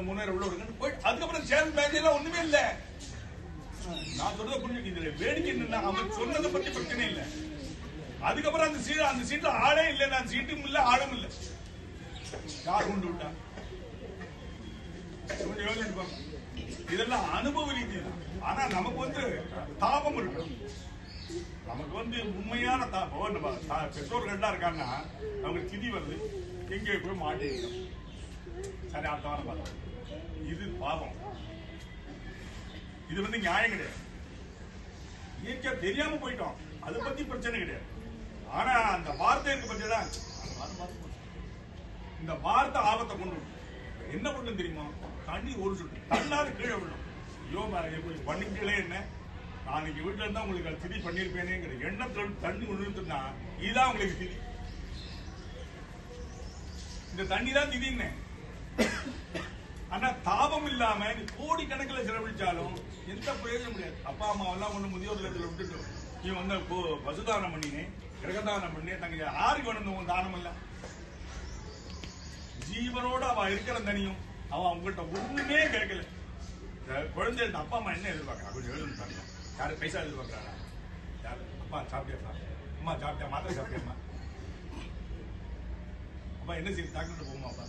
இந்த மூணாயிரம் உள்ள விடுங்க போயிட்டு அதுக்கப்புறம் சேர் பேங்க் எல்லாம் ஒண்ணுமே இல்ல. நான் சொல்றத புரிஞ்சு இதுல வேடிக்கை என்னன்னா அவன் சொன்னதை பத்தி பிரச்சனை இல்ல. அதுக்கப்புறம் அந்த சீட் அந்த சீட்ல ஆளே இல்ல நான் சீட்டும் இல்ல ஆளும் இல்ல. யார் கொண்டு விட்டா? கொஞ்சம் யோசிச்சு பாருங்க. இதெல்லாம் அனுபவ ரீதியா. ஆனா நமக்கு வந்து தாபம் இருக்கு நமக்கு வந்து உண்மையான தாபம். நம்ம தா- இருக்காங்கன்னா அவங்க திதி வருது. எங்கே போய் மாட்டேங்கிறோம் சரி அடுத்த வாரம் பார்க்கலாம் இது பாவம். இது வந்து நியாயம் கிடையாது. இயற்கையா தெரியாம போயிட்டோம். அதை பத்தி பிரச்சனை கிடையாது. ஆனா அந்த வார்த்தை இருக்கு பத்தியா? இந்த வார்த்தை ஆபத்தை கொண்டு என்ன பண்ணும் தெரியுமா? தண்ணி ஒரு சுட்டு. தள்ளாரு கீழே விழும். ஐயோ நான் எப்படி பண்ணிக்கலே என்ன? நான் இங்க வீட்டுல இருந்தா உங்களுக்கு திதி பண்ணிருப்பேனேங்கிற எண்ணத்தோடு தண்ணி விழுந்துன்னா இதுதான் உங்களுக்கு திதி இந்த தண்ணி தான் திதின்னு ஆனா தாபம் இல்லாம நீ கோடி கணக்கில் செலவழிச்சாலும் எந்த பிரயோஜனம் முடியாது அப்பா அம்மா எல்லாம் ஒண்ணு முதியோர் இல்லத்துல விட்டுட்டு நீ வந்து போ- பசுதானம் பண்ணினேன் கிரகதானம் பண்ணி தங்க யாருக்கு வேணும் உன் தானம் இல்ல. ஜீவனோட அவ இருக்கிற தனியும் அவ உங்கள்கிட்ட ஒண்ணுமே கேட்கல. குழந்தை குழந்தைகிட்ட அப்பா அம்மா என்ன எதிர்பார்க்கறா? கொஞ்சம் எழுதுட்டாங்க யாரு பைசா எதிர்பார்க்கறாரா யாரு? அப்பா சாப்பிட்டியா அம்மா சாப்பிட்டியா? மாத்திரை சாப்பிட்டியம்மா? அப்பா என்ன செய்யுது டாக்டர் போகுமா அப்பா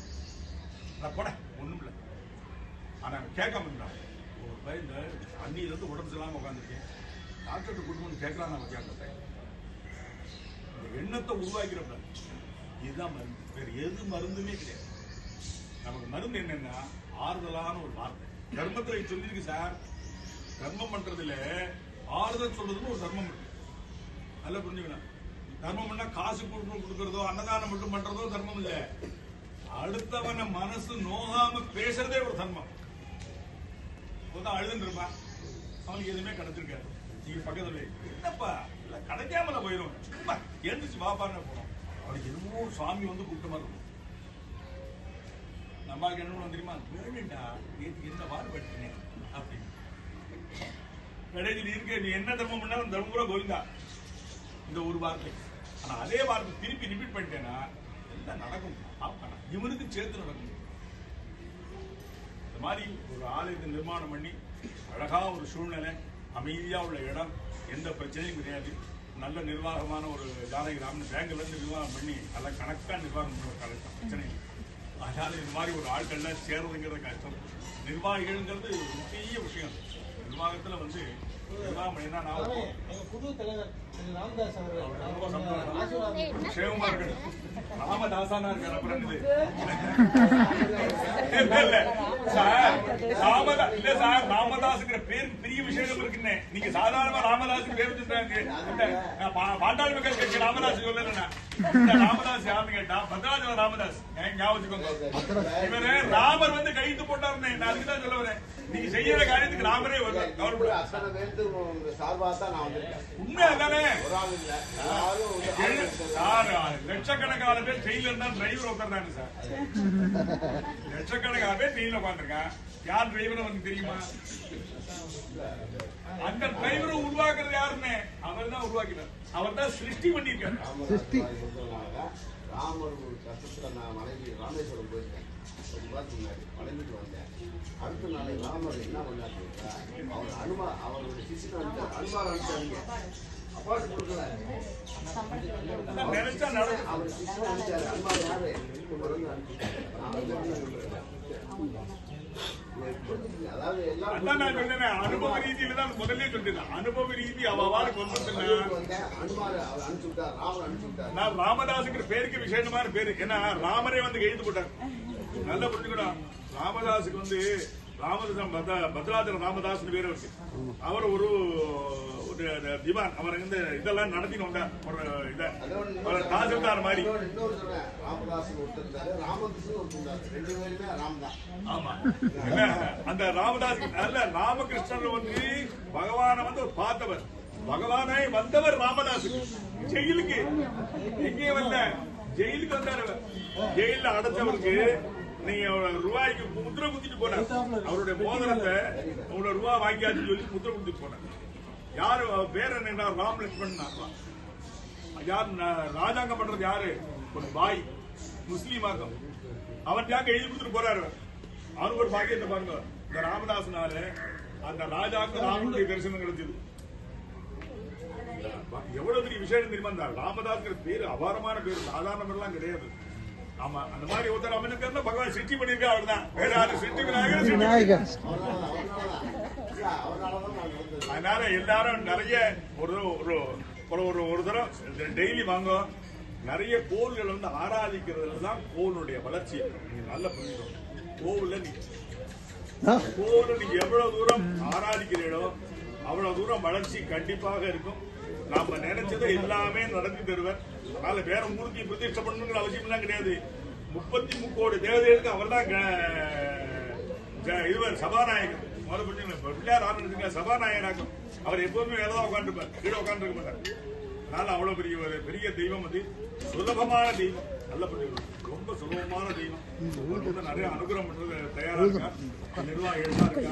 நான் போட ஒண்ணும் இல்லை ஆனா கேட்காம இருந்தான் ஒரு பையன் இந்த வந்து உடம்பு சரியில்லாம உட்காந்துருக்கேன் டாக்டர் கூட்டு கேட்கலாம் நான் கேட்க இந்த எண்ணத்தை உருவாக்கிறப்ப இதுதான் மருந்து. வேற எது மருந்துமே கிடையாது. நமக்கு மருந்து என்னன்னா ஆறுதலான ஒரு வார்த்தை. தர்மத்துல சொல்லியிருக்கு சார். தர்மம் பண்றதுல ஆறுதல் சொல்றதுன்னு ஒரு தர்மம் இருக்கு. நல்லா புரிஞ்சுக்கணும். தர்மம் காசு கொடுக்கறதோ அன்னதானம் மட்டும் பண்றதோ தர்மம் இல்லை. அடுத்தவன மனசு நோகாம பேசுறதே ஒரு தர்மம். ஒருத்தன் அழுதுன்னு இருப்பான். அவனுக்கு எதுவுமே கிடைச்சிருக்காரு நீங்க பக்கத்துல என்னப்பா? இல்ல கிடைக்காமல போயிடும் சும்மா எழுந்துச்சு வாப்பான்னு போனோம். அவனுக்கு என்னமோ சுவாமி வந்து கூட்டமா இருக்கும். நம்மளுக்கு என்ன தெரியுமா? வேணுண்டா நேற்று என்ன பாடுபட்டீங்க அப்படின்னு. கடைசியில் இருக்க நீ என்ன தர்மம் பண்ணாலும் தர்மபுரம் கோவிந்தா. இந்த ஒரு வார்த்தை. ஆனா அதே வார்த்தை திருப்பி ரிப்பீட் பண்ணிட்டேன்னா எல்லாம் நடக்கும்? இவனுக்கு சேர்த்து நடக்கும். இந்த மாதிரி ஒரு ஆலயத்தை நிர்மாணம் பண்ணி அழகா ஒரு சூழ்நிலை அமைதியா உள்ள இடம் எந்த பிரச்சனையும் கிடையாது. நல்ல நிர்வாகமான ஒரு ஜாதகிராமன் பேங்க்ல இருந்து நிர்வாகம் பண்ணி நல்ல கணக்கா நிர்வாகம் பண்ணுற கரெக்டாக பிரச்சனை அதனால இந்த மாதிரி ஒரு ஆட்கள்லாம் சேர்றதுங்கிறது கஷ்டம். நிர்வாகிகள்ங்கிறது ஒரு முக்கிய விஷயம். நிர்வாகத்துல வந்து நிர்வாகம் பண்ணினா நான் புது தலைவர் ராமதாஸ் அவர்கள் ரொம்ப அவங்க சந்தோஷம். ஆசீர்வாதம் சேவமா இருக்கணும் ராமதாசானா இருக்காரு அப்புறம் இது. இல்ல, இல்ல. சார், ராமதா இல்ல சார் ராமதாஸ்ங்கிற பேருக்கு பெரிய விஷயம் இருக்குன்னு. நீங்க சாதாரணமா ராமதாஸ் பேர் வச்சிருக்காங்க. இந்த, நான் பா- பாட்டாளி மக்கள் கட்சி ராமதாஸ் சொல்லலன்னா ராமதாஸ் யாருன்னு கேட்டா பத்ராஜல ராமதாஸ். ஏன் ஞாபகம் வச்சுக்கோங்க. இவரு ராமர் வந்து கைது போட்டாருன்னு நான் அதுக்கு தான் சொல்ல வரேன். நீங்க செய்யற காரியத்துக்கு வருவார் இப்படி கவர்மெண்ட் அத்தனை பேருக்கு உங்க சார்பா தான் நான் வந்திருக்கேன். உண்மை அதானே ஒரு ஆள் இல்ல. எல்லாரும் வந்து எழு- சார் லட்சக்கணக்கான பேர் ஜெயில இருந்தா டிரைவர் உட்கார்றாங்க சார். லட்சக்கணக்கான பேர் ஜெயில உட்காந்துருக்கான் யார் டிரைவர் வந்து தெரியுமா? அந்த டிரைவரை உருவாக்குறது யாருன்னு? அவர் தான் உருவாக்கினார் அவர் தான் சிருஷ்டி பண்ணிருக்காரு ராமர் ராமர் ஒரு கஷ்டத்துல நான் மனைவி ராமேஸ்வரம் போயிருக்கேன். ஒரு மாதத்துக்கு முன்னாடி மனைவிட்டு வந்தேன். அடுத்த நாள் ராமர் என்ன பண்ணாரு? அவர் அனுமா அவருடைய சிசின் அனுப்பிச்சார் அனுமார் அனுப்பிச்சாருங்க அப்பாட்டு கொடுக்கல. அவர் சிசின் அனுப்பிச்சாரு. அனுமார் யாரு? வந்து அனுப்பிச்சாரு வந்து அனுபவ ரீதியில தான் முதல்ல சொல்லிட்டேன். அனுபவ ரீதி அனுப்பிச்சு விட்டார் நான் ராமதாஸுங்கிற பேருக்கு விசேஷமான பேரு. ஏன்னா ராமரே வந்து எழுந்து போட்டார். நல்ல புரிஞ்சுக்கணும் ராமதாஸுக்கு வந்து ராமதாசன் பத்ர- பத்ராஜல ராமதாஸ்னு பேர் இருக்கு அவர் ஒரு ஒரு திவான் அவர் வந்து இதெல்லாம் நடத்தின்னு வந்தார். ஒரு இத. தாசில்தார் மாதிரி. ஆமா. அந்த ராமதாஸ் அல்ல ராமகிருஷ்ணர் வந்து பகவானை வந்து ஒரு பார்த்தவர். பகவானை வந்தவர் ராமதாஸ் ஜெயிலுக்கு. எங்கேயும் வரல. ஜெயிலுக்கு வந்தார். ஜெயில அடைச்சவருக்கு நீங்க ரூபாய்க்கு முத்திரை குத்திட்டு போன. அவருடைய மோதிரத்தை உங்களோட ரூபா வாங்கியாச்சு சொல்லி முத்திரை குத்திட்டு போனேன் யாரு பேர் என்ன? ராம் லட்சுமணன் யார் ராஜாங்கம் பண்றது யாரு? ஒரு பாய் முஸ்லீம் முஸ்லீமாக்கம் அவர் யாங்க எழுதி கொடுத்துட்டு போறாரு அவரு ஒரு பாக்கியத்தை பாருங்க. இந்த ராமதாசனால அந்த ராஜாக்கு ராமனுடைய தரிசனம் கிடைச்சது. எவ்வளவு பெரிய விஷயம் தெரியுமா? இந்த ராமதாஸ்ங்கிற பேரு அபாரமான பேரு. சாதாரண பேர்லாம் கிடையாது. ஆமா அந்த மாதிரி ஒருத்தர் இருந்தா பகவான் சிருஷ்டி பண்ணிருக்கா அவர்தான். வேற யாரு சிருஷ்டி விநாயகர் அதனால எல்லாரும் நிறைய ஒரு ஒரு ஒரு ஒரு தரம் டெய்லி வாங்க. நிறைய கோவில்கள் வந்து ஆராதிக்கிறதுல தான் கோவிலுடைய வளர்ச்சி. நீங்க நல்லா புரிஞ்சுக்கணும் கோவில்ல ஆ, கோவில நீங்க எவ்வளவு தூரம் ஆராதிக்கிறீங்களோ அவ்வளவு தூரம் வளர்ச்சி கண்டிப்பாக இருக்கும். நாம நினைச்சதை எல்லாமே நடத்தி தருவர். அதனால வேற மூர்த்தி பிரதிஷ்டை பண்ணணுங்கிற அவசியம் எல்லாம் கிடையாது. முப்பத்தி முக்கோடி தேவதைகளுக்கு அவர் தான் இதுவர் சபாநாயகர். முதல்ல பிள்ளையார் ஆரம்பிச்சிருக்க சபாநாயகராக்கும். அவர் எப்பவுமே வேலை தான் உட்காந்துருப்பார் கீழே உட்காந்துருக்க மாட்டார். அதனால அவ்வளவு பெரிய ஒரு பெரிய தெய்வம் அது. சுலபமான தெய்வம். நல்ல ரொம்ப சுலபமான தெய்வம். அவர் வந்து நிறைய அனுகிரகம் பண்றது தயாரா இருக்கா? நிர்வாகிகள் தான் இருக்கா?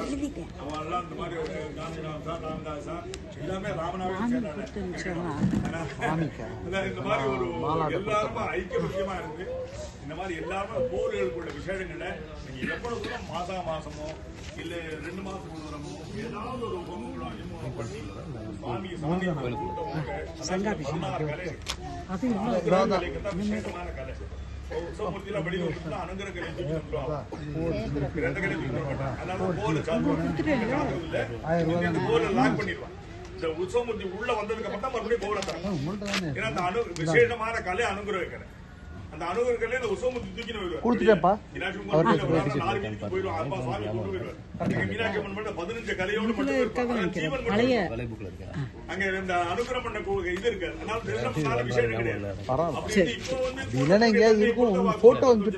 அவன் எல்லாம் இந்த மாதிரி ஒரு காந்திராம் சார் ராமதாஸ் சார் எல்லாமே ராமநாதன் இந்த மாதிரி ஒரு எல்லாருமே ஐக்கியபட்சமா இருக்கு இந்த மாதிரி எல்லாருமே போர்களுக்குள்ள விசேஷங்களை நீங்க எவ்வளவு தூரம் மாசா மாசமோ இல்ல ரெண்டு மாசம் ஒரு தரமோ ஏதாவது ஒரு சுவாமி சாமி இந்த லாக் இந்த உற்சவமூர்த்தி உள்ள வந்ததுக்கு அப்புறம் தான் மறுபடியும் போர்டை தரேன் ஏன்னா அந்த அனு விசேஷமான கலை அனுகிரகிக்கிறேன் அந்த அனுகிரக கலை இந்த உற்சவமூர்த்தி தூக்கி போயிடுவார் கொடுத்துட்டேன்ப்பா. நாலு கொண்டு போயிடுவார். அங்க மீனாட்சி அம்மன் மட்டும் பதினஞ்சு கலையோடு மட்டும் ஜீவன். அங்க இந்த அனுகிரகம் பண்ண இது இருக்கு அதனால விஷயம் கிடையாது. இப்போ வந்து